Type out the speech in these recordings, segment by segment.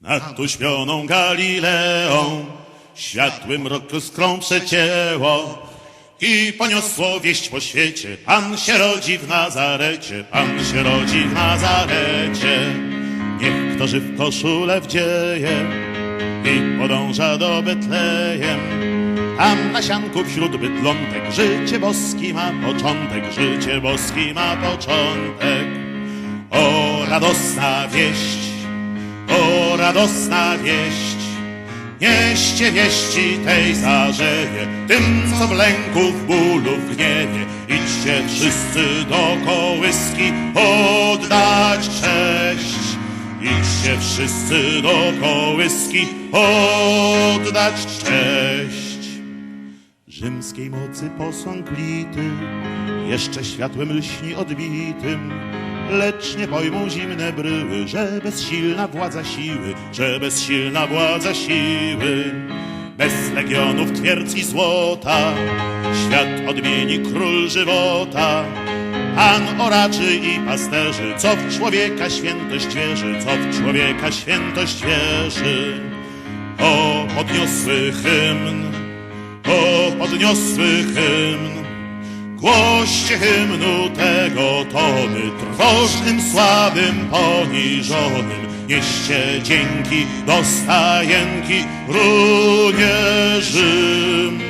Nad uśpioną Galileą światłym rok skrą przecięło i poniosło wieść po świecie. Pan się rodzi w Nazarecie, Pan się rodzi w Nazarecie. Niech kto żyw koszulę wdzieje i podąża do Betlejem. Tam na sianku wśród bydlątek życie boski ma początek, życie boski ma początek. O radosna wieść, radosna wieść, nieście wieści tej zarzewie, tym co w lęku, w bólu, w gniewie. Idźcie wszyscy do kołyski oddać cześć. Idźcie wszyscy do kołyski oddać cześć. Rzymskiej mocy posąg lity jeszcze światłem lśni odbitym, lecz nie pojmą zimne bryły, że bezsilna władza siły, że bezsilna władza siły. Bez legionów twierdz i złota świat odmieni król żywota. Pan oraczy i pasterzy, co w człowieka świętość wierzy, co w człowieka świętość wierzy. O podniosły hymn, o podniosły hymn. Głoście hymnu tego tony, trwożnym, słabym, poniżonym. Nieście dzięki do stajenki runie Rzym.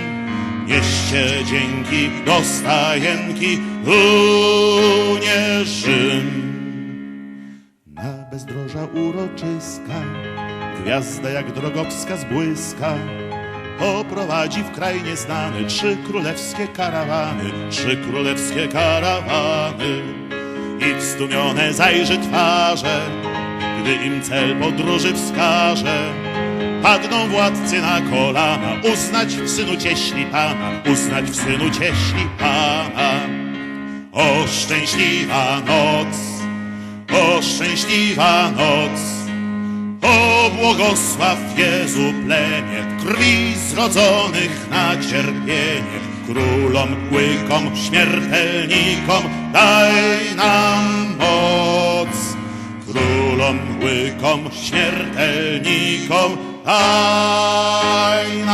Nieście dzięki do stajenki runie Rzym. Na bezdroża uroczyska, gwiazda jak drogowskaz błyska, poprowadzi w kraj nieznany trzy królewskie karawany, trzy królewskie karawany. I w zdumione zajrzy twarze, gdy im cel podróży wskaże. Padną władcy na kolana, uznać w synu cieśli Pana, uznać w synu cieśli Pana. O szczęśliwa noc, o szczęśliwa noc, błogosław Jezu plemię, krwi zrodzonych na cierpienie, królom, łykom, śmiertelnikom daj nam moc. Królom, łykom, śmiertelnikom daj